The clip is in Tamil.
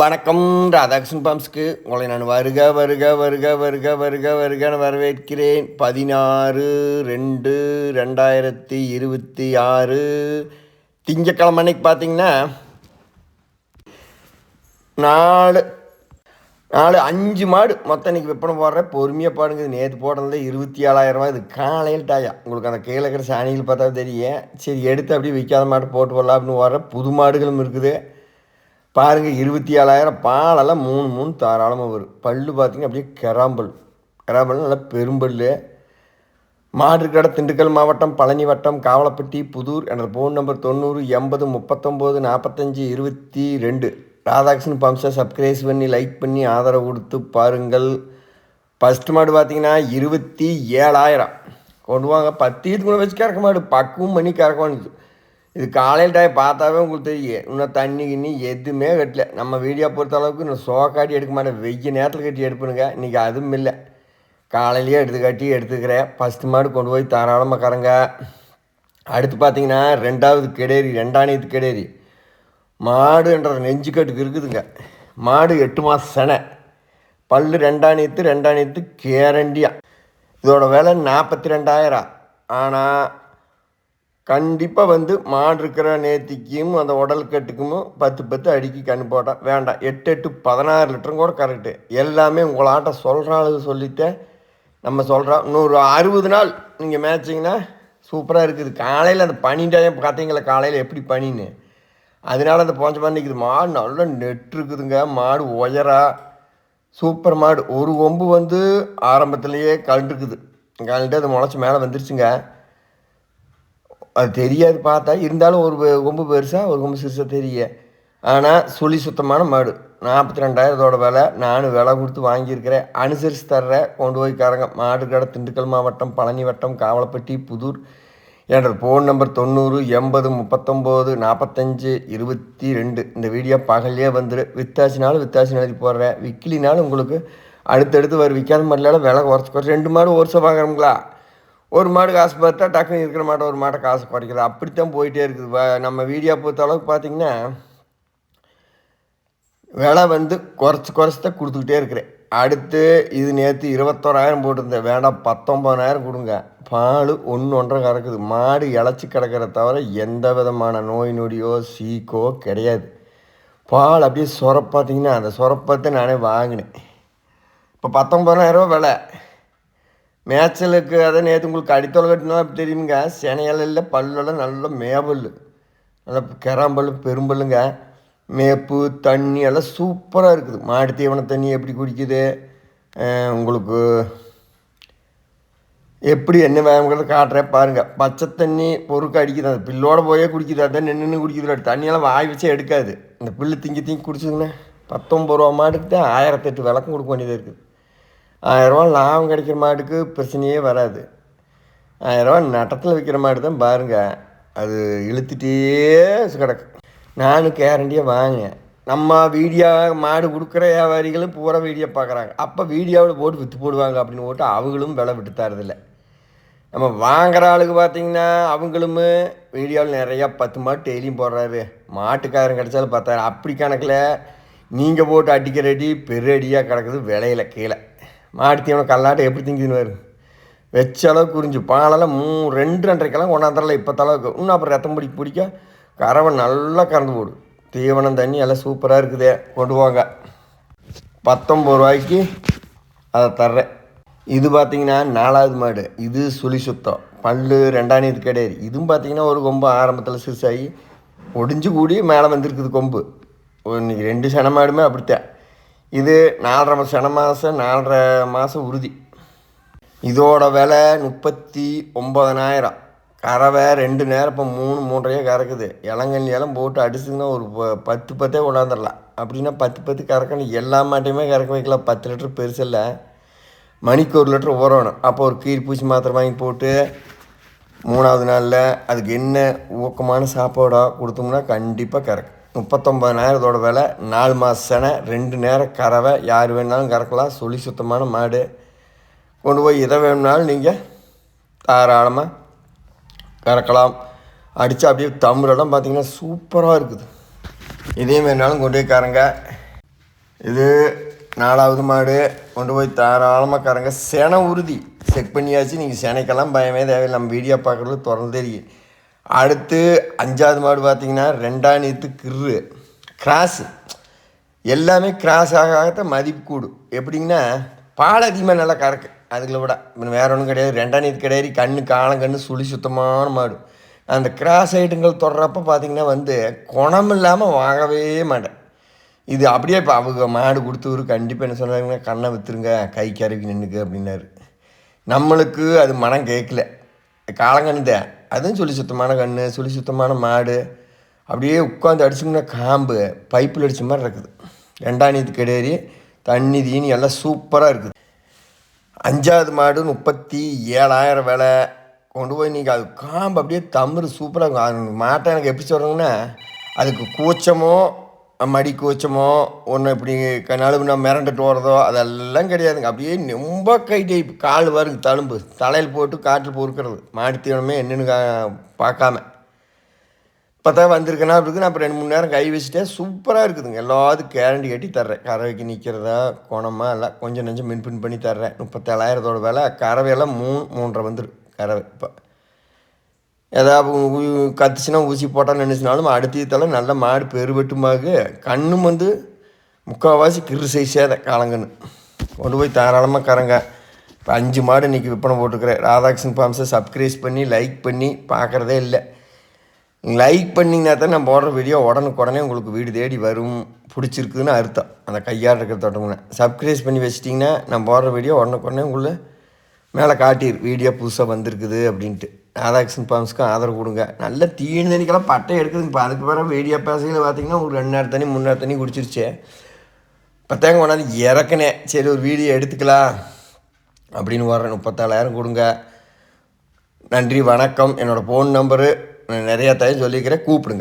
வணக்கம். ராதாகிருஷ்ணன் பாம்ஸ்க்கு உங்களை நான் வருக வருக வருக வருக வருக வருகன்னு வரவேற்கிறேன். பதினாறு ரெண்டு ரெண்டாயிரத்தி இருபத்தி ஆறு. திங்கக்கிழமை அன்னைக்கு பார்த்தீங்கன்னா நாலு நாலு அஞ்சு மாடு மொத்தம் இன்னைக்கு விற்பனை போடுறேன். பொறுமையாக பாடுங்க நேற்று போடுறது இருபத்தி ஏழாயிரரூவா இது காலையில் டாயா. உங்களுக்கு அந்த கீழே இருக்கிற சாணிகள் பார்த்தா தெரியும். சரி எடுத்து அப்படியே விற்காத மாடு போட்டு போடலாம் அப்படின்னு வர புது மாடுகளும் இருக்குது. பாருங்கள் இருபத்தி ஏழாயிரம் பாலெல்லாம் மூணு மூணு தாராளமாக வரும். பல்லு பார்த்தீங்கன்னா அப்படியே கெராம்பல். கெராம்பல் நல்லா பெரும்பல் மாடுக்கடை திண்டுக்கல் மாவட்டம் பழனி வட்டம் காவலப்பட்டி புதூர் எனது ஃபோன் நம்பர் தொண்ணூறு எண்பது முப்பத்தொம்போது நாற்பத்தஞ்சு இருபத்தி ரெண்டு. ராதாகிருஷ்ணன் பம்சை சப்ஸ்கிரைஸ் பண்ணி லைக் பண்ணி ஆதரவு கொடுத்து பாருங்கள். ஃபஸ்ட்டு மாடு பார்த்தீங்கன்னா இருபத்தி ஏழாயிரம். கொண்டு வாங்க பத்து இதுக்கு கூட வச்சு கறக்க மாடு பக்குவம் பண்ணி கறக்கணும் இது காலையில் டைம் பார்த்தாவே உங்களுக்கு தெரியும் இன்னும் தண்ணி கிண்ணி எதுவுமே கட்டல. நம்ம வீடியோ பொறுத்த அளவுக்கு இன்னும் சோக்காட்டி எடுக்க மாட்டேன். வெய்ய நேரத்தில் கட்டி எடுப்பணுங்க இன்றைக்கி அதுவும் இல்லை. காலையிலேயே எடுத்து கட்டி எடுத்துக்கிறேன். ஃபஸ்ட்டு மாடு கொண்டு போய் தாராளமாக கறங்க. அடுத்து பார்த்தீங்கன்னா ரெண்டாவது கெடேரி ரெண்டாணியத்து கெடேரி மாடுன்ற நெஞ்சுக்கட்டுக்கு இருக்குதுங்க. மாடு எட்டு மாதம் செனை. பல்லு ரெண்டாணியத்து ரெண்டாணியத்து கேரண்டியா. இதோட விலை நாற்பத்தி ரெண்டாயிரம். ஆனால் கண்டிப்பாக வந்து மாடு இருக்கிற நேத்திக்கும் அந்த உடல் கட்டுக்கும் பத்து பத்து அடிக்கி கண்ணு போட்டால் வேண்டாம் எட்டு எட்டு பதினாறு லிட்டரும் கூட கரெக்டு எல்லாமே உங்களாட்ட சொல்கிற அளவு சொல்லிட்டேன் நம்ம சொல்கிறோம் இன்னொரு அறுபது நாள் நீங்கள் மேய்ச்சிங்கன்னா சூப்பராக இருக்குது. காலையில் அந்த பனி பார்த்தீங்களா? காலையில் எப்படி பனின்னு? அதனால அந்த போஞ்ச மாதிரி நிற்குது மாடு நல்லா நெட் இருக்குதுங்க. மாடு உயரா சூப்பர் மாடு. ஒரு கொம்பு வந்து ஆரம்பத்துலேயே கழுண்டுருக்குது. கழுண்டு அது முளைச்சி மேலே வந்துருச்சுங்க. அது தெரியாது பார்த்தா. இருந்தாலும் ஒரு பெ- கொம்பு பெருசாக ஒரு கொம்பு சிறுசாக தெரிய. ஆனால் சுழி சுத்தமான மாடு. நாற்பத்தி ரெண்டாயிரத்தோட விலை. நானும் விலை கொடுத்து வாங்கியிருக்கிறேன். அனுசரித்து தர்றேன். கொண்டு போய் காரங்க. மாடு கடை திண்டுக்கல் மாவட்டம் பழனி வட்டம் காவலப்பட்டி புதூர். என்ற ஃபோன் நம்பர் தொண்ணூறு எண்பது முப்பத்தொம்போது நாற்பத்தஞ்சு இருபத்தி ரெண்டு இந்த வீடியோ பகல்லே வந்துடு வித்தாசினாலும் வித்தாசி எழுதி போடுறேன். விக்கிலினாலும் உங்களுக்கு அடுத்தடுத்து வர விற்காத மாதிரிலாம் விலை குறைச்சி குறைச்சி ரெண்டு மாடு ஒரு வருஷம் வாங்குறோங்களா ஒரு மாடு காசு பார்த்தா டக்குன்னு இருக்கிற மாட்டை ஒரு மாட்டை காசு குறைக்கிறது அப்படித்தான் போயிட்டே இருக்குது. நம்ம வீடியோ பொறுத்த அளவுக்கு பார்த்தீங்கன்னா விலை வந்து குறைச்சி குறைச்சி தான் கொடுத்துக்கிட்டே இருக்கிறேன். அடுத்து இது நேற்று இருபத்தோராயிரம் போட்டிருந்தேன். வேண்டாம் பத்தொம்பதாயிரம் கொடுங்க. பால் ஒன்று ஒன்றரை கறக்குது. மாடு இழைச்சி கிடக்கிறத தவிர எந்த விதமான நோய் நொடியோ சீக்கோ கிடையாது. பால் அப்படியே சொரப் பார்த்தீங்கன்னா அந்த சொரப்பத்தை நானே வாங்கினேன். இப்போ பத்தொம்பதாயிரரூவா விலை. மேய்ச்சலுக்கு அதை நேற்று உங்களுக்கு அடித்தொலை கட்டினா தெரியுங்க சினையலில் பல்லெல்லாம் நல்ல மேபல் நல்ல கெராம்பல் பெரும்பல்லுங்க. மேப்பு தண்ணி எல்லாம் சூப்பராக இருக்குது. மாடு தீவன தண்ணி எப்படி குடிக்குது? உங்களுக்கு எப்படி என்ன வேணுங்கிறத காட்டுறேன் பாருங்கள் பச்சை தண்ணி பொறுக்க அடிக்குது. அந்த பில்லோடு போயே குடிக்குது. அதான் நின்று குடிக்குது தண்ணியெல்லாம் வாய் வச்சே எடுக்காது. இந்த பில்லு திங்கி திங்கி குடிச்சதுங்கன்னா பத்தொம்பது ரூபா மாட்டுக்கு தான் ஆயிரத்தெட்டு விளக்கம் கொடுக்க வேண்டியதாக இருக்குது. ஆயிரரூவா லாபம் கிடைக்கிற மாட்டுக்கு பிரச்சனையே வராது. ஆயிரரூவா நட்டத்தில் விற்கிற மாடு தான் பாருங்கள் அது இழுத்துட்டே கிடக்கு. நானும் கேரண்டியாக வாங்கினேன் நம்ம வீடியோ மாடு கொடுக்குற வியாபாரிகளும் பூரா வீடியோ பார்க்குறாங்க அப்போ வீடியோவில் போட்டு விற்று போடுவாங்க அப்படின்னு போட்டு அவங்களும் விலை விட்டு தரதில்லை. நம்ம வாங்குற ஆளுக்கு பார்த்தீங்கன்னா அவங்களும் வீடியோவில் நிறையா பத்து மாட்டு டெய்லியும் போடுறாரு. மாட்டுக்காரன் கிடைச்சாலும் பார்த்தாரு அப்படி கணக்கில் நீங்கள் போட்டு அடிக்கிற அடி பெரு அடியாக கிடக்குது விலையில கீழே. மாடித்தீவனம் தீவனம் கல்லாட்டை எப்படி திங்குதுன்னு வச்ச அளவுக்கு குறிஞ்சு பாலெல்லாம் மூ ரெண்டு ரெண்டரைக்கெல்லாம் கொண்டாந்துடல இப்போ தளவுக்கு இன்னும் அப்புறம் ரத்தம் பிடிக்க பிடிக்க கறவை நல்லா கறந்து போடும் தீவனம் தண்ணி எல்லாம் சூப்பராக இருக்குது கொண்டு வாங்க. பத்தொம்பது ரூபாய்க்கு அதை தர்றேன். இது பார்த்தீங்கன்னா நாலாவது மாடு. இது சுழி சுத்தம். பல்லு ரெண்டாணியது கிடையாது இதுவும் பார்த்திங்கன்னா ஒரு கொம்பு ஆரம்பத்தில் சிறுசாகி ஒடிஞ்சு கூடி மேலே வந்திருக்குது கொம்பு. இன்றைக்கி ரெண்டு சன மாடுமே அப்படித்தான். இது நாலரை மாதம் சென மாதம் நாலரை மாதம் உறுதி. இதோட விலை முப்பத்தி ஒம்பதனாயிரம் கறவை ரெண்டு நேரம் இப்போ மூணு மூன்றையே கறக்குது. இளங்கண்ணி போட்டு அடிச்சுங்கன்னா ஒரு பத்து பத்தே கொண்டாந்துடலாம். அப்படின்னா பத்து பத்து கறக்கணும். எல்லா மாட்டையுமே கறக்க வைக்கலாம். பத்து லிட்டர் பெருசில்ல மணிக்கு ஒரு லிட்டர் ஊறணும். அப்போ ஒரு கீரி பூச்சி மாத்திரை வாங்கி போட்டு மூணாவது நாளில் அதுக்கு என்ன ஊக்கமான சாப்பாடோ கொடுத்தோம்னா கண்டிப்பாக கறக்கும். முப்பத்தொம்பதனாயிரத்தோட விலை நாலு மாதம் செனை ரெண்டு நேரம் கறவை யார் வேணாலும் கறக்கலாம். சுழி சுத்தமான மாடு. கொண்டு போய் எதை வேணும்னாலும் நீங்கள் தாராளமாக கறக்கலாம். அடித்தா அப்படியே தமிழெல்லாம் பார்த்தீங்கன்னா சூப்பராக இருக்குது. இதே வேணாலும் கொண்டு போய் கறங்க. இது நாலாவது மாடு. கொண்டு போய் தாராளமாக கறங்க. செனை உறுதி. செக் பண்ணியாச்சு. நீங்கள் செனைக்கெல்லாம் பயமே தேவையில்லை. நம்ம வீடியோ பார்க்குறது திறந்து தெரியும் அடுத்து அஞ்சாவது மாடு பார்த்தீங்கன்னா ரெண்டாம் நீத்து கிரு கிராஸு எல்லாமே கிராஸ் ஆக ஆகத்தான் மதிப்பு கூடும். எப்படிங்கன்னா பால் அதிகமாக நல்லா கறக்கு. அதுக்குள்ள விட இன்னும் வேற ஒன்றும் கிடையாது. ரெண்டாம் நீத்து கிடையாது. கண்ணு காலங்கண்ணு சுழி சுத்தமான மாடு. அந்த கிராஸ் ஐட்டங்கள் தொடரப்ப பார்த்தீங்கன்னா வந்து குணம் இல்லாமல் வாங்கவே மாட்டேன். இது அப்படியே இப்போ அவங்க மாடு கொடுத்தவரு கண்டிப்பாக என்ன சொன்னாங்கன்னா கண்ணை விற்றுருங்க கை கருவி நின்றுக்கு அப்படின்னாரு. நம்மளுக்கு அது மனம் கேட்கல. காலங்கன்னு தான் அதுவும் சொல்லி சுத்தமான கன்று சொல்லி சுத்தமான மாடு. அப்படியே உட்காந்து அடிச்சோம்னா காம்பு பைப்பில் அடித்த மாதிரி இருக்குது. ரெண்டாம் நீத்து கிடையாது தண்ணி தீனி எல்லாம் சூப்பராக இருக்குது. அஞ்சாவது மாடு முப்பத்தி ஏழாயிரம் விலை. கொண்டு போய் நீங்கள் அது காம்பு அப்படியே தமிழ் சூப்பராக இருக்கும். அது மாட்டை எனக்கு எப்படி சொல்கிறேங்கன்னா அதுக்கு கூச்சமோ மடி கூச்சமோ ஒன்று இப்படி நழுவுனா மிரண்டுட்டு ஓடுறதோ அதெல்லாம் கிடையாதுங்க. அப்படியே ரொம்ப கை டைப் கால் வருங்க தழும்பு. தலையில் போட்டு காட்டில் பொறுக்கிறது. மாடித்தீவனமே தீவனமே என்னென்னு கா- பார்க்காம. இப்போ தான் வந்திருக்கேன்னா இருக்குது நான் அப்புறம் ரெண்டு மூணு நேரம் கை வச்சுட்டேன். சூப்பராக இருக்குதுங்க. எல்லாத்துக்கும் கேரண்டி கட்டி தர்றேன். கறவைக்கு நிற்கிறதா குணமா எல்லாம் கொஞ்சம் நெஞ்சம் மின்பின் பண்ணி தர்றேன். முப்பத்தேழாயிரத்தோட வேலை கறவையெல்லாம் மூணு மூன்றரை வந்துடும் கறவை. இப்போ ஏதாவது கத்துச்சுன்னா ஊசி போட்டால் நினச்சினாலும் அடுத்ததெல்லாம் நல்ல மாடு பெருவெட்டுமாக கண்ணும் வந்து முக்கால்வாசி கிரு சைஸே தான் காலங்கன்னு. கொண்டு போய் தாராளமாக கரங்க இப்போ அஞ்சு மாடு இன்றைக்கி விற்பனை போட்டுக்கிறேன் ராதாகிருஷ்ணன் ஃபார்ம்ஸை சப்ஸ்கிரைஸ் பண்ணி லைக் பண்ணி பார்க்குறதே இல்லை. லைக் பண்ணிங்கன்னா தான் நான் போடுற வீடியோ உடனுக்குடனே உங்களுக்கு வீடு தேடி வரும். பிடிச்சிருக்குதுன்னு அர்த்தம். அந்த கையால் இருக்கிற தோட்டம்னா. சப்ஸ்கிரைஸ் பண்ணி வச்சிட்டிங்கன்னா நான் போடுற வீடியோ உடனுக்குடனே உங்களை மேலே காட்டிடு வீடியோ புதுசாக வந்திருக்குது அப்படின்ட்டு. ராதாகிருஷ்ணன் பாம்ஸ்க்கும் ஆதரவு கொடுங்க. நல்ல தீனி தண்ணிக்கெல்லாம் பட்டை எடுக்குதுங்கப்பா அதுக்கு பிறகு வீடியோ பேசுகையில் பார்த்தீங்கன்னா ஒரு ரெண்டு நேரம் தண்ணி மூணு நேரம் தண்ணி குடிச்சிருச்சு. பத்தாங்க கொண்டாந்து இறக்குனேன். சரி ஒரு வீடியோ எடுத்துக்கலாம் அப்படின்னு வர்றேன். முப்பத்தாலாயிரம் கொடுங்க. நன்றி வணக்கம். என்னோடய ஃபோன் நம்பரு நான் நிறையா டைம் சொல்லிக்கிறேன். கூப்பிடுங்க.